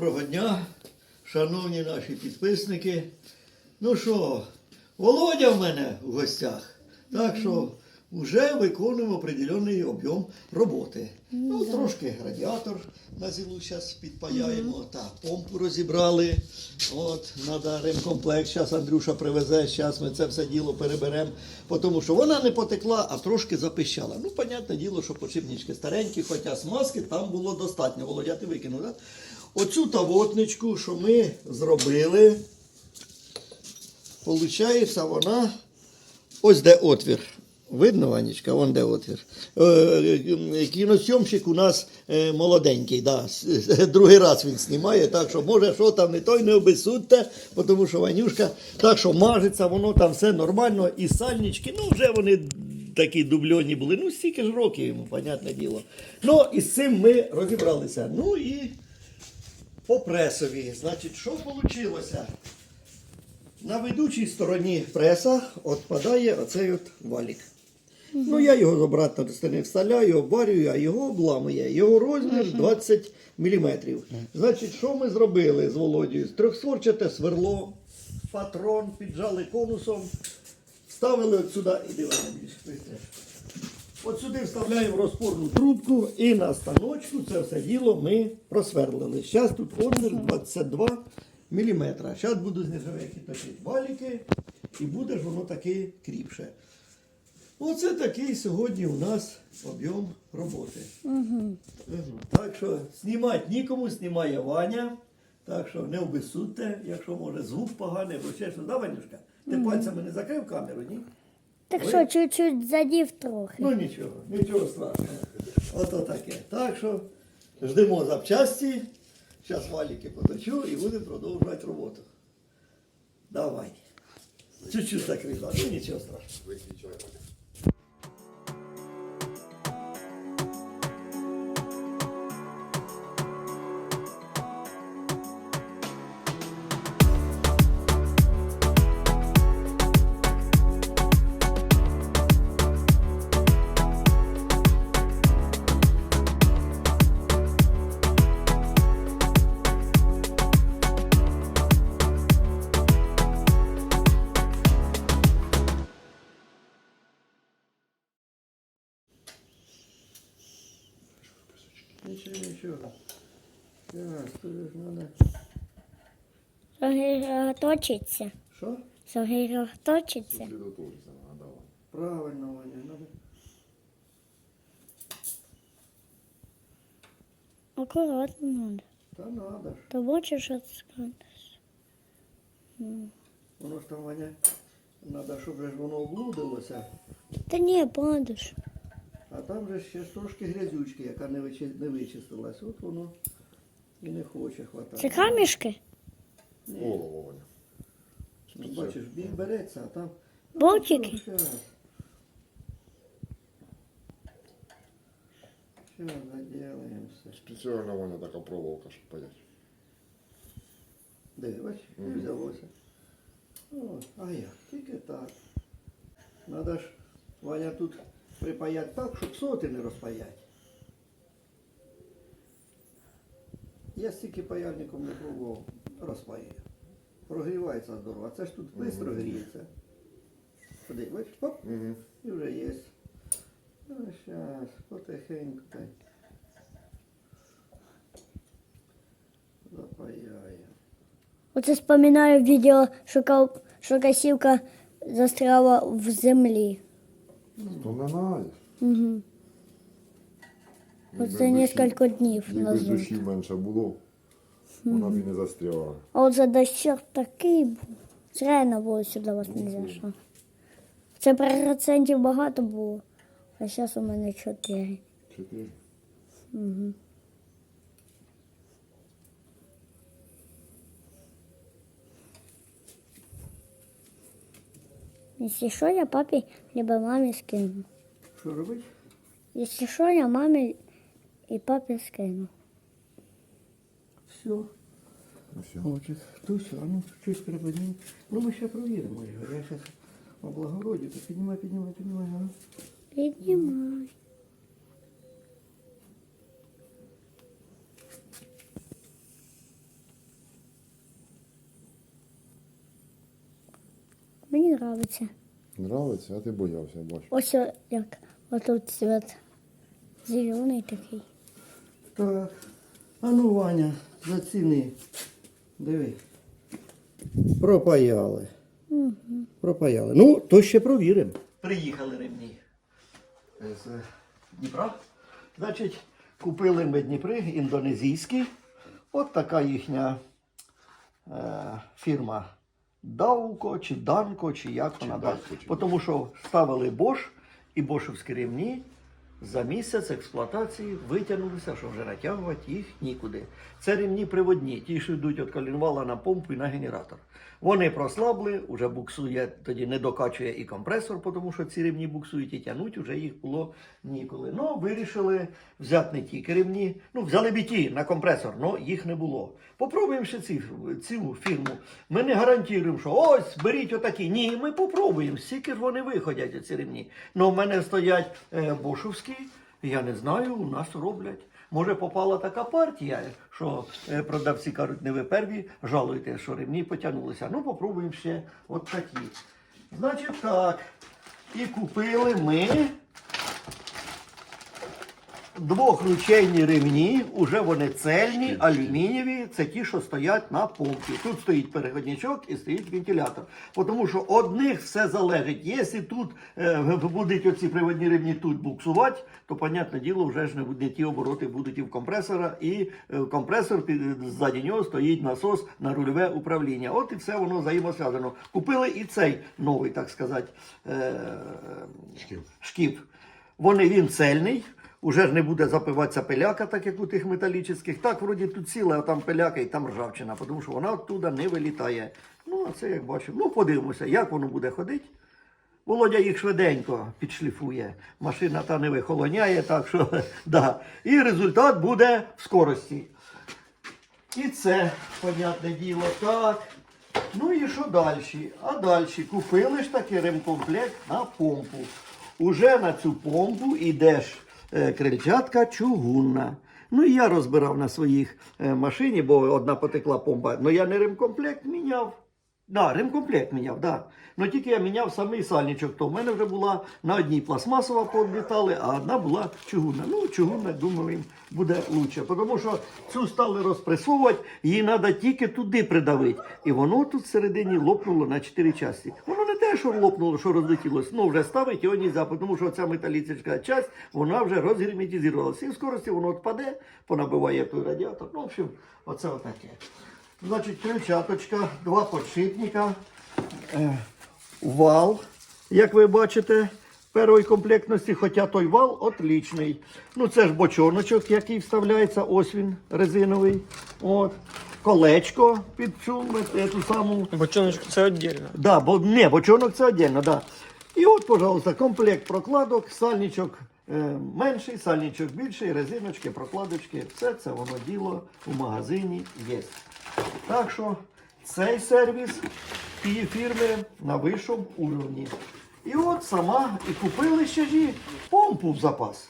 Доброго дня, шановні наші підписники. Ну що, Володя в мене в гостях. Так що вже виконуємо определений об'єм роботи. Ну, трошки радіатор на зілу зараз підпаяємо, так, помпу розібрали. От, треба ремкомплект. Зараз Андрюша привезе, зараз ми це все діло переберемо. Тому що вона не потекла, а трошки запищала. Ну, понятне діло, що почивнички старенькі, хоча смазки там було достатньо. Володя, ти викинув, так? Оцю тавотничку, що ми зробили, Получається, вона. Ось де отвір. Видно, Ванечка, вон де отвір. Е, е, Кіносйомщик у нас е, молоденький, да. другий раз він знімає, так що може, що там не той, не обесудьте, тому що Ванюшка, так що мажеться, воно там все нормально, і сальнички, ну вже вони такі дубльоні були. Ну, стільки ж років йому, понятне діло. Ну, і з цим ми розібралися. Ну і по пресові. Значить, що вийшло? На ведучій стороні преса відпадає оцей от валік. Ну, я його обратно до сторони вставляю, обварюю, а його обламує. Його розмір 20 мм. Значить, що ми зробили з Володією? Трьохстворчате сверло, патрон, піджали конусом, вставили от сюди, більше, швидше. От сюди вставляємо розпорну трубку і на станочку це все діло ми просверлили. Зараз тут розмір 22 мм. Зараз буду з нержавейки точити валіки і буде ж воно таки кріпше. Оце такий сьогодні у нас об'єм роботи. Угу. Так що знімати нікому, знімає Ваня. Так що не обесудьте, якщо може звук поганий, або ще щось. Да, Ванюшка? Ти пальцями не закрив камеру, ні? Так що, чуть-чуть задів трохи. Ну нічого, нічого страшного. Ото таке. Так що ждемо запчасті. Зараз валіки поточу і будемо продовжувати роботу. Давай. Чуть-чуть закрила, ну нічого страшного. Нічого, нічого. Зараз, тут надо. Сосредоточиться. Що? Сосредоточиться. Сосредоточиться надо, давай. Правильно, Ваня, надо. Акуратно надо. Та надо ж. То бачиш, от Воно ж там, Ваня, надо, щоб ж воно облудилося. Та ні, падиш. А там же ще ж трошки грязючки, яка не, вичи... не вичистилась. От воно і не хоче хватати. Це камішки? Ні. О, Ваня. Ну, бачиш, біль береться, а там. Ну, Болтики? Щас заделаем все. Специально, Ваня, така проволока, щоб. Де, бач, і взялося. О, а як? Тільки так. Надо ж, Ваня, тут припаять так, щоб соти не розпаять. Я стільки паяльником не пробував, розпаює. Прогрівається здорово, а це ж тут швидко гріється. Ходи, бач, хоп, Угу. і вже є. Ну, зараз, потихеньку. так. Запаяємо. Оце споминаю відео, що косівка застряла в землі. Надо. Угу. Оце несколько днів Якби назад. душі менше було, вона б і не застряла. А от за дощок такий був. Зря було сюди вас не зайшов. Це процентів багато було, а зараз у мене чотири. Чотири. Угу. Если що, я папе либо маме скину. Що робить? Если що, я маме и папе скину. Все. Ну все. О, чи хтось, а ну щось приподнімо. Ну ми ще провіримо його. Я зараз облагородю. то піднімай, піднімай, піднімай. Ага. Мені подобається. Нравиться, а ти боявся, бачу. Ось як отут цвет зелений такий. Так. А ну, Ваня, заціни. Диви. Пропаяли. Угу. Пропаяли. Ну, то ще провіримо. Приїхали ремні з Дніпра. Значить, купили ми Дніпри індонезійські. От така їхня е, фірма Дауко чи Данко, чи як вона да. Данко, чи- Тому що ставили Бош і Бошевські ремні. За місяць експлуатації витягнулися, що вже натягувати їх нікуди. Це ремні приводні, ті, що йдуть від колінвала на помпу і на генератор. Вони прослабли, вже буксує, тоді не докачує і компресор, тому що ці ремні буксують і тягнуть, вже їх було ніколи. Ну, вирішили взяти не тільки ремні. Ну, взяли б і ті на компресор, але їх не було. Попробуємо ще ці, цю фірму. Ми не гарантуємо, що ось беріть отакі. Ні, ми попробуємо, скільки ж вони виходять, ці ремні. Ну, в мене стоять е, бошовські, я не знаю, у нас роблять. Може, попала така партія, що е, продавці кажуть, не ви перві, жалуйте, що ремні потягнулися. Ну, попробуємо ще от такі. Значить так. І купили ми двохручейні ремні, уже вони цельні, алюмінієві, це ті, що стоять на помпі. Тут стоїть переходничок і стоїть вентилятор. Тому що одних все залежить. Якщо тут е, будуть оці приводні ремні тут буксувати, то, понятне діло, вже ж не, ті обороти будуть і в компресора, і е, компресор під, ззаді нього стоїть насос на рульове управління. От і все воно взаємосв'язано. Купили і цей новий, так сказати, е, шкіп. Вони він цельний, уже ж не буде запиватися пиляка, так як у тих металічних. Так, вроді тут ціла, а там пиляка і там ржавчина, тому що вона оттуда не вилітає. Ну, а це як бачимо. Ну, подивимося, як воно буде ходити. Володя їх швиденько підшліфує. Машина та не вихолоняє, так що да. І результат буде в скорості. І це, понятне діло, так. Ну і що далі? А далі купили ж таки ремкомплект на помпу. Уже на цю помпу йде ж е, крильчатка чугунна. Ну я розбирав на своїх е, машині, бо одна потекла помпа. Ну я не ремкомплект міняв. Да, ремкомплект міняв, да. Ну тільки я міняв самий сальничок, то в мене вже була на одній пластмасова подетали, а одна була чугунна. Ну, чугунна, думаю, їм буде краще. Тому що цю стали розпресовувати, її треба тільки туди придавити. І воно тут всередині лопнуло на чотири частини. Воно не те, що лопнуло, що розлетілося, ну вже ставить його нельзя, тому що ця металічна часть, вона вже розгерметизувалася. І в скорості воно відпаде, понабиває той радіатор. Ну, в общем, оце отаке. Значить, крильчаточка, два подшипника, е, вал, як ви бачите, першої комплектності, хоча той вал отлічний. Ну, це ж бочоночок, який вставляється, ось він резиновий. От. Колечко під цю е, ту саму Бочоночку це віддільно. Да, бо не, бочонок це віддільно, да. І от, пожалуйста, комплект прокладок, сальничок менший, сальничок більший, резиночки, прокладочки. Все це воно діло у магазині є. Так що цей сервіс тієї фірми на вищому уровні. І от сама і купили ще ж помпу в запас.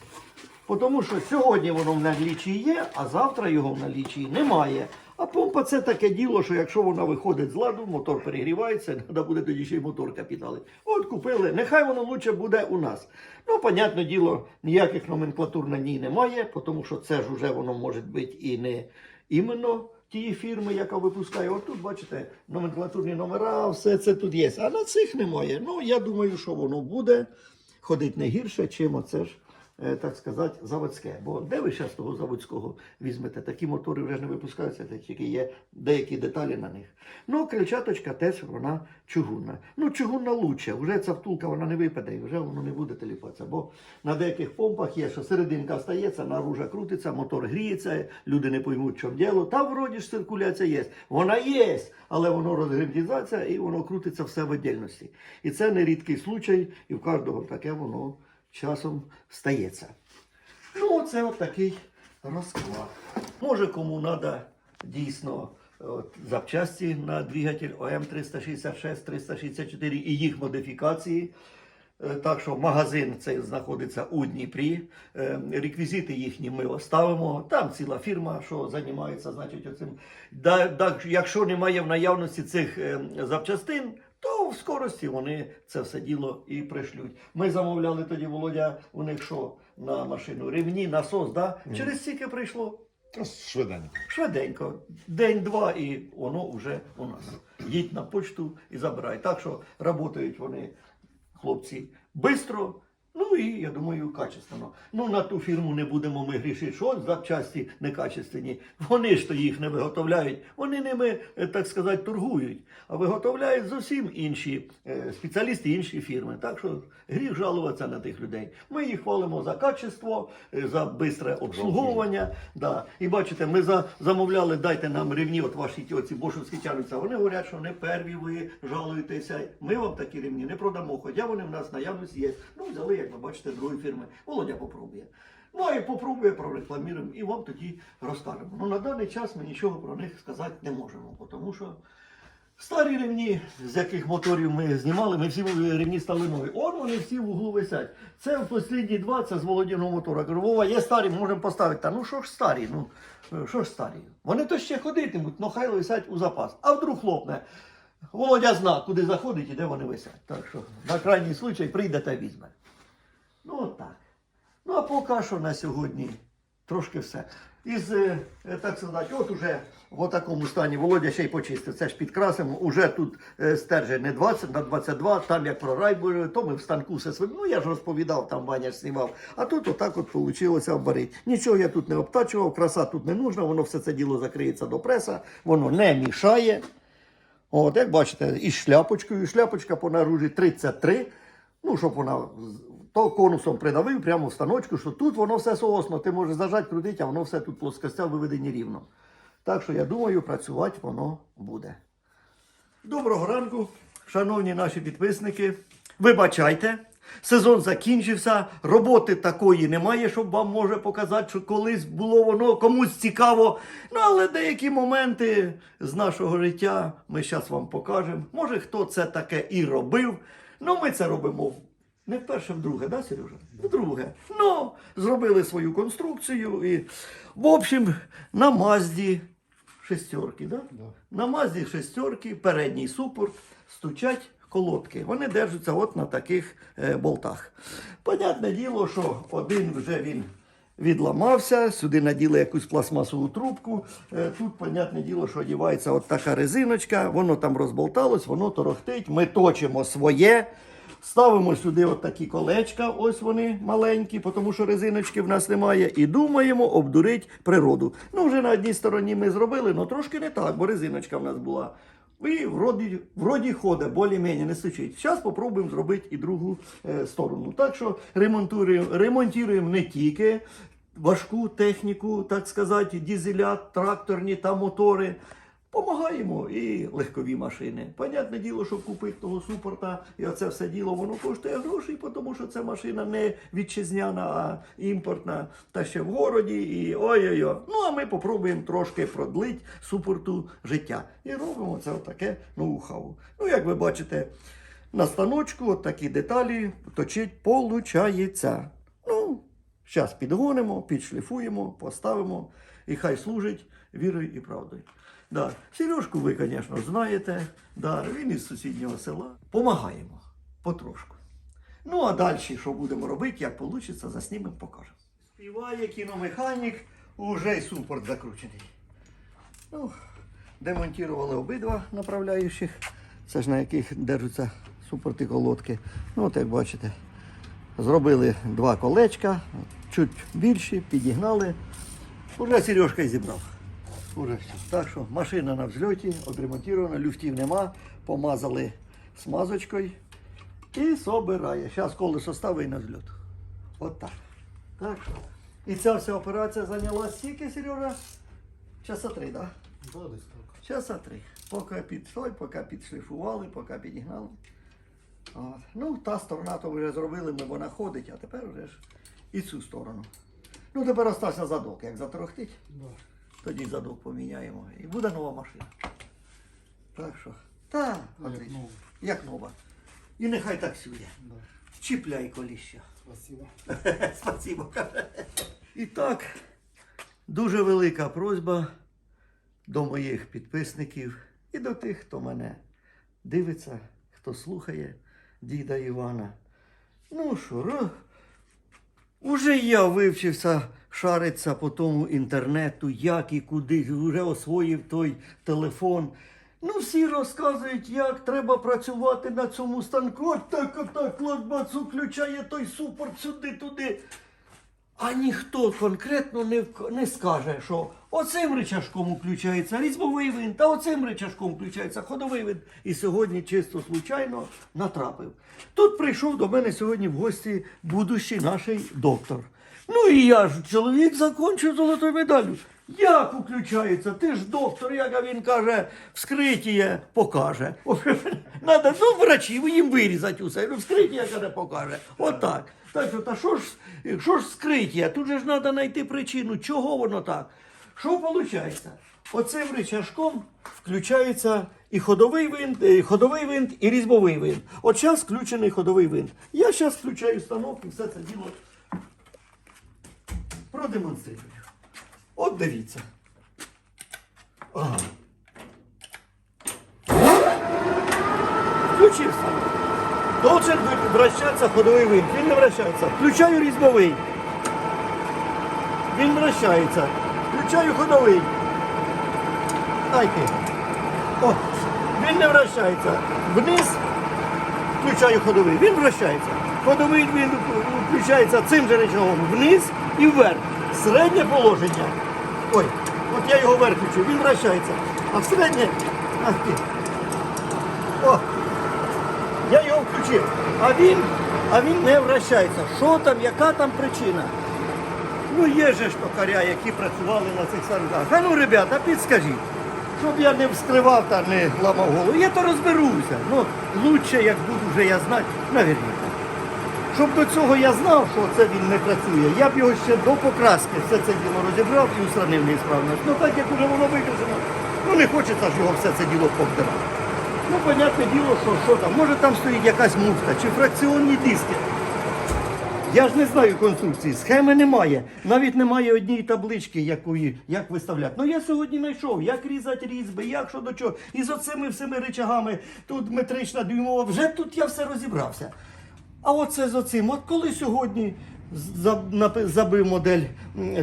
Тому що сьогодні воно в налічі є, а завтра його в налічі немає. А помпа це таке діло, що якщо вона виходить з ладу, мотор перегрівається, треба буде тоді ще й мотор капітали. От купили, нехай воно лучше буде у нас. Ну, понятне діло, ніяких номенклатур на ній немає, тому що це ж уже воно може бути і не іменно тієї фірми, яка випускає. От тут, бачите, номенклатурні номера, все це тут є. А на цих немає. Ну, я думаю, що воно буде ходити не гірше, чим оце ж так сказати, заводське. Бо де ви зараз того заводського візьмете? Такі мотори вже не випускаються, тільки є деякі деталі на них. Ну, крильчаточка теж вона чугунна. Ну, чугунна лучше. Вже ця втулка вона не випаде, і вже воно не буде теліпатися. Бо на деяких помпах є, що серединка стається, наружа крутиться, мотор гріється, люди не поймуть, в чому діло. Та вроді ж циркуляція є. Вона є, але воно розгерметизація і воно крутиться все в віддільності. І це не рідкий случай, і в кожного таке воно часом стається. Ну, це от такий розклад. Може, кому треба дійсно от, запчасті на двигатель ОМ 366, 364 і їх модифікації. Е, Так що магазин цей знаходиться у Дніпрі. Е, Реквізити їхні ми оставимо. Там ціла фірма, що займається, значить, оцим. Да, да, якщо немає в наявності цих е, запчастин, в скорості вони це все діло і пришлють. Ми замовляли тоді, Володя, у них що на машину? Рівні, насос, да? Через стільки прийшло. Швиденько. Швиденько, день-два, і воно вже у нас. Їдь на почту і забирай. Так що працюють вони, хлопці, швидко. Ну і я думаю, качественно. Ну на ту фірму не будемо ми грішити, що запчасті некачественні. Вони ж то їх не виготовляють, вони ними, е, так сказати, торгують, а виготовляють зовсім інші е, спеціалісти, інші фірми. Так що гріх жалуватися на тих людей. Ми їх хвалимо за качество, е, за бистре обслуговування. Да. І бачите, ми за, замовляли, дайте нам рівні, от ваші ті оці бошовські тянуться. Вони говорять, що не перві ви жалуєтеся. Ми вам такі рівні не продамо, хоча вони в нас наявності є. Ну, взяли, як ви бачите, другої фірми. Володя попробує. Ну, як попробує, прорекламуємо і вам тоді розкажемо. Ну, на даний час ми нічого про них сказати не можемо, тому що старі рівні, з яких моторів ми знімали, ми всі рівні стали нові. От вони всі в углу висять. Це в останні два, це з Володіного мотора. Кажу, Вова, є старі, можемо поставити. Та ну що ж старі? Ну що ж старі? Вони то ще ходитимуть, ну хай висять у запас. А вдруг хлопне. Володя зна, куди заходить і де вони висять. Так що на крайній случай прийде та візьме. Ну от так. Ну а поки що на сьогодні трошки все. Із, е, е, так сказати, от уже в такому стані Володя ще й почистив. Це ж підкрасимо. Уже тут е, стержень не 20 на 22, там як прорай були, то ми в станку все свим. Ну я ж розповідав, там Ваня ж знімав. А тут отак от вийшло обварити. Нічого я тут не обтачував, краса тут не нужна, воно все це діло закриється до преса, воно не мішає. От, як бачите, із шляпочкою. Шляпочка по наружі 33. Ну, щоб вона то конусом придавив прямо в станочку, що тут воно все соосно. Ти можеш зажати, крутити, а воно все тут плоскостя виведені рівно. Так що я думаю, працювати воно буде. Доброго ранку, шановні наші підписники. Вибачайте, сезон закінчився, роботи такої немає, щоб вам може показати, що колись було воно комусь цікаво. Ну, але деякі моменти з нашого життя ми зараз вам покажемо. Може, хто це таке і робив. Ну, ми це робимо не вперше, вдруге, да, Сережа? Вдруге. Ну, зробили свою конструкцію і, в общем, на Мазді шестерки, да? На Мазді шестерки, передній супорт, стучать колодки. Вони держаться от на таких е, болтах. Понятне діло, що один вже він відламався, сюди наділи якусь пластмасову трубку. Е, тут, понятне діло, що одівається от така резиночка, воно там розболталось, воно торохтить. Ми точимо своє. Ставимо сюди от колечка, ось вони маленькі, тому що резиночки в нас немає. І думаємо обдурити природу. Ну, вже на одній стороні ми зробили, але трошки не так, бо резиночка в нас була. І вроді, вроді ходить, більш-менш не стучить. Зараз спробуємо зробити і другу е, сторону. Так що ремонтуємо, ремонтуємо не тільки важку техніку, так сказати, дізеля, тракторні та мотори. Помагаємо і легкові машини. Понятне діло, що купити того супорта і оце все діло воно коштує грошей, тому що це машина не вітчизняна, а імпортна, та ще в городі. І ой-ой-ой. Ну а ми попробуємо трошки продлить супорту життя. І робимо це отаке ноу-хау. Ну, як ви бачите, на станочку такі деталі точить получається. Ну, Зараз підгонимо, підшліфуємо, поставимо і хай служить вірою і правдою. Да. Сережку ви, звісно, знаєте. Да. Він із сусіднього села. Помагаємо потрошку. Ну, а далі, що будемо робити, як вийде, заснімемо, покажемо. Співає кіномеханік, уже й супорт закручений. Ну, демонтували обидва направляючих. Це ж на яких держаться супорти колодки. Ну, от як бачите, зробили два колечка, чуть більші, підігнали. Уже Сережка і зібрав. Уже. Так що машина на взльоті, відремонтована, люфтів нема, помазали смазочкою і собирає. Зараз колесо ставить на взльот. От так. Так. І ця вся операція зайняла стільки, Сережа? Часа три, так? Да? Часа три. Поки підшой, поки підшліфували, поки підігнали. От. Ну, та сторона то вже зробили, ми вона ходить, а тепер вже ж і цю сторону. Ну, тепер остався задок. Як затрохтить, тоді задок поміняємо. І буде нова машина. Так що. Та, отлично. нова. Як нова. І нехай так сюди. Чіпляй коліща. Спасибо. Спасибо. І так, дуже велика просьба до моїх підписників і до тих, хто мене дивиться, хто слухає діда Івана. Ну що, Уже я вивчився шариться по тому інтернету, як і куди, вже освоїв той телефон. Ну, всі розказують, як треба працювати на цьому станку. От так, отак, кладбацу включає той супорт сюди, туди. А ніхто конкретно не, не скаже, що оцим рычажком включається різьбовий винт, а оцим рычажком включається ходовий винт. І сьогодні чисто случайно натрапив. Тут прийшов до мене сьогодні в гості будущий наш доктор. Ну і я ж чоловік закончив золотою медаллю. Як включається? Ти ж доктор, як він каже, вскриття покаже. Надо, ну, врачів їм вирізати усе. Ну, вскриття, каже, покаже. Отак. Так що, та що ж, що ж вскриття? Тут же ж треба знайти причину, чого воно так. Що виходить? Оцим рычажком включається і ходовий винт, і ходовий винт, і різьбовий винт. От зараз включений ходовий винт. Я зараз включаю станок і все це діло продемонструю. От дивіться. Ага. Включив станок. Должен вращатися ходовий винт. Він не вращається. Включаю різьбовий. Він вращається. Включаю ходовий. Ай ти. О, він не вращається. Вниз включаю ходовий. Він вращається. Ходовий він включається цим же речагом вниз і вверх. Середнє положення. Ой, от я його вверх включу, він вращається. А в середнє. О, я його включив. А він, а він не вращається. Що там, яка там причина? Ну, є же ж токаря, які працювали на цих станках. А ну, ребята, підскажіть, щоб я не вскривав та не ламав голову. Я то розберуся. Ну, лучше, як буду вже я знати, наверняка. Щоб до цього я знав, що це він не працює, я б його ще до покраски все це діло розібрав і устранив неісправність. Ну так як уже воно викрашено, ну не хочеться ж його все це діло повдирати. Ну, понятне діло, що, що там, може там стоїть якась муфта чи фракціонні диски. Я ж не знаю конструкції, схеми немає. Навіть немає однієї таблички, якої, як виставляти. Ну я сьогодні знайшов, як різати різьби, як що до чого. І з оцими всіми речагами, тут метрична дюймова, вже тут я все розібрався. А оце з оцим, от коли сьогодні забив модель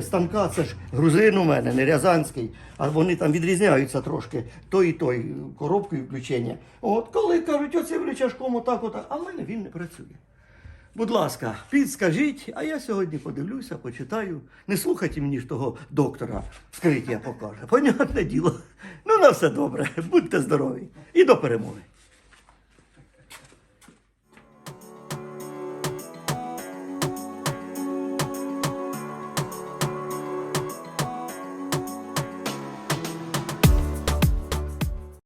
станка, це ж грузин у мене, не рязанський, а вони там відрізняються трошки, той і той коробкою включення. От коли кажуть, оцим речашком отак, отак, а в мене він не працює. Будь ласка, підскажіть, а я сьогодні подивлюся, почитаю. Не слухайте мені ж того доктора, вскриття покаже. Понятне діло. Ну, на все добре. Будьте здорові. І до перемоги.